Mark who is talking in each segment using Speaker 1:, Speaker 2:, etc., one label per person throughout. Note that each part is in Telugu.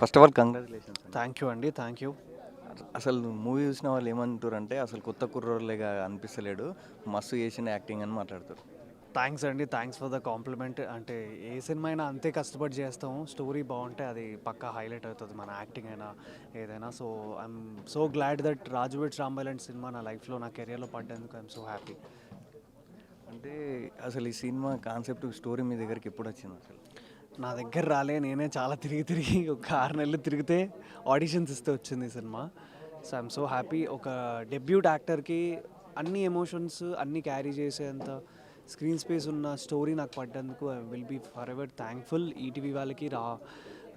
Speaker 1: First of all congratulations
Speaker 2: thank you అండి థ్యాంక్ యూ
Speaker 1: అసలు మూవీ చూసిన వాళ్ళు ఏమంటారంటే అసలు కొత్త కుర్రోళ్ళగా అనిపిస్తలేడు. మస్తు చేసిన యాక్టింగ్ అని మాట్లాడతారు.
Speaker 2: థ్యాంక్స్ అండి థ్యాంక్స్ ఫర్ ద కాంప్లిమెంట్ అంటే ఏ సినిమా అయినా అంతే కష్టపడి చేస్తాము. స్టోరీ బాగుంటే అది పక్కా హైలైట్ అవుతుంది మన యాక్టింగ్ అయినా ఏదైనా. So I'm so glad that Raju weds రాంబైలాంటి సినిమా నా లైఫ్లో నా కెరియర్లో పడ్డందుకు ఐఎమ్ సో హ్యాపీ
Speaker 1: అంటే అసలు ఈ సినిమా కాన్సెప్ట్ స్టోరీ మీ దగ్గరికి ఎప్పుడు వచ్చింది అసలు?
Speaker 2: నా దగ్గర రాలే నేనే చాలా తిరిగి తిరిగి ఒక ఆరు నెలలు తిరిగితే ఆడిషన్స్ ఇస్తే వచ్చింది ఈ సినిమా. సో ఐఎమ్ సో హ్యాపీ ఒక డెబ్యూట్ యాక్టర్కి అన్ని ఎమోషన్స్ అన్ని క్యారీ చేసేంత స్క్రీన్ స్పేస్ ఉన్న స్టోరీ నాకు పడ్డందుకు I will be forever thankful ETV వాళ్ళకి రా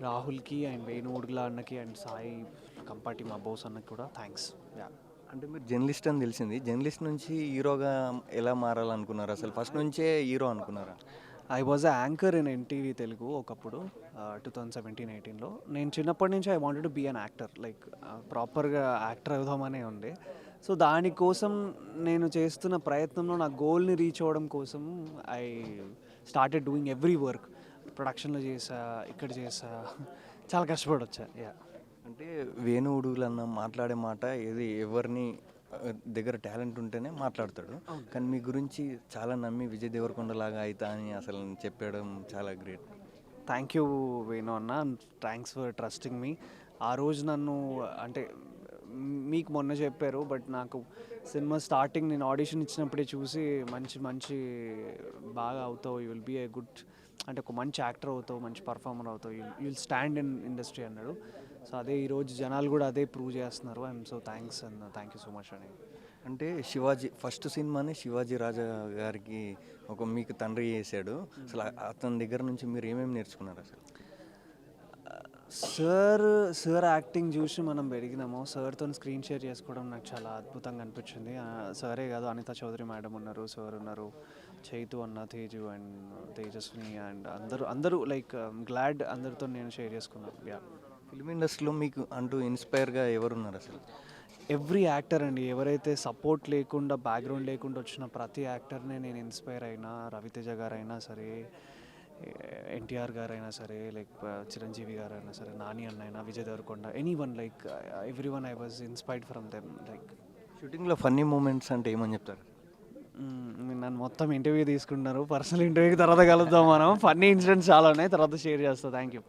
Speaker 2: రాహుల్కి అండ్ వేణు అన్నకి అండ్ సాయి కంపాటి మా బోస్ అన్నకి కూడా థ్యాంక్స్ యా
Speaker 1: అంటే మీరు జర్నలిస్ట్ అని తెలిసింది. జర్నలిస్ట్ నుంచి హీరోగా ఎలా మారాలనుకున్నారు? అసలు ఫస్ట్ నుంచే హీరో అనుకున్నారా?
Speaker 2: I was a anchor in NTV Telugu ఒకప్పుడు టూ థౌజండ్ సెవెంటీన్ ఎయిటీన్లో నేను చిన్నప్పటి నుంచి I wanted to be an actor like ప్రాపర్గా యాక్టర్ అవుదామనే ఉంది సో దానికోసం నేను చేస్తున్న ప్రయత్నంలో నా గోల్ని రీచ్ అవ్వడం కోసం I started doing every work ప్రొడక్షన్లో చేసా ఇక్కడ చేసా చాలా కష్టపడి వచ్చా యా
Speaker 1: అంటే వేణువుడులన్న మాట్లాడే మాట ఏది ఎవరిని దగ్గర టాలెంట్ ఉంటేనే మాట్లాడతాడు. కానీ మీ గురించి చాలా నమ్మి విజయ్ దేవరకొండ లాగా అవుతా అని అసలు చెప్పడం చాలా గ్రేట్.
Speaker 2: థ్యాంక్ యూ వేణు అన్న. థ్యాంక్స్ ఫర్ ట్రస్టింగ్ మీ ఆ రోజు నన్ను అంటే మీకు మొన్న చెప్పారు బట్ నాకు సినిమా స్టార్టింగ్ నేను ఆడిషన్ ఇచ్చినప్పుడే చూసి మంచి మంచి బాగా అవుతావు you will be a good అంటే ఒక మంచి యాక్టర్ అవుతావు మంచి పర్ఫార్మర్ అవుతావు you will stand in industry అన్నాడు. సో అదే ఈరోజు జనాలు కూడా అదే ప్రూవ్ చేస్తున్నారు. I'm so thanks and thank you so much అని
Speaker 1: అంటే శివాజీ ఫస్ట్ సినిమానే శివాజీ రాజా గారికి ఒక మీకు తండ్రి చేశాడు. అసలు ఆ- అతని దగ్గర నుంచి మీరు ఏమేమి నేర్చుకున్నారు అసలు?
Speaker 2: సార్ సార్ యాక్టింగ్ చూసి మనం పెరిగినాము. సార్తో స్క్రీన్ షేర్ చేసుకోవడం నాకు చాలా అద్భుతంగా అనిపించింది. సారే కాదు అనిత చౌదరి మేడం ఉన్నారు సార్ ఉన్నారు చైతు అన్న తేజు అండ్ తేజస్విని అండ్ అందరూ అందరూ లైక్ గ్లాడ్ అందరితో నేను షేర్ చేసుకున్నాను. యా
Speaker 1: ఫిల్మ్ ఇండస్ట్రీలో మీకు అంటూ ఇన్స్పైర్గా ఎవరున్నారు అసలు?
Speaker 2: ఎవ్రీ యాక్టర్ అండి. ఎవరైతే సపోర్ట్ లేకుండా బ్యాక్గ్రౌండ్ లేకుండా వచ్చిన ప్రతి యాక్టర్నే నేను ఇన్స్పైర్ అయినా రవితేజ గారైనా సరే ఎన్టీఆర్ గారైనా సరే లైక్ చిరంజీవి గారైనా సరే నాని అన్న అయినా Vijay Deverakonda any one like every one I was inspired from them like
Speaker 1: షూటింగ్లో ఫన్నీ మూమెంట్స్ అంటే ఏమని చెప్తారు?
Speaker 2: నన్ను మొత్తం ఇంటర్వ్యూ తీసుకుంటున్నారు. పర్సనల్ ఇంటర్వ్యూకి తర్వాత కలుద్దాం మనం. ఫన్నీ ఇన్సిడెంట్స్ చాలా ఉన్నాయి తర్వాత షేర్ చేస్తా. Thank you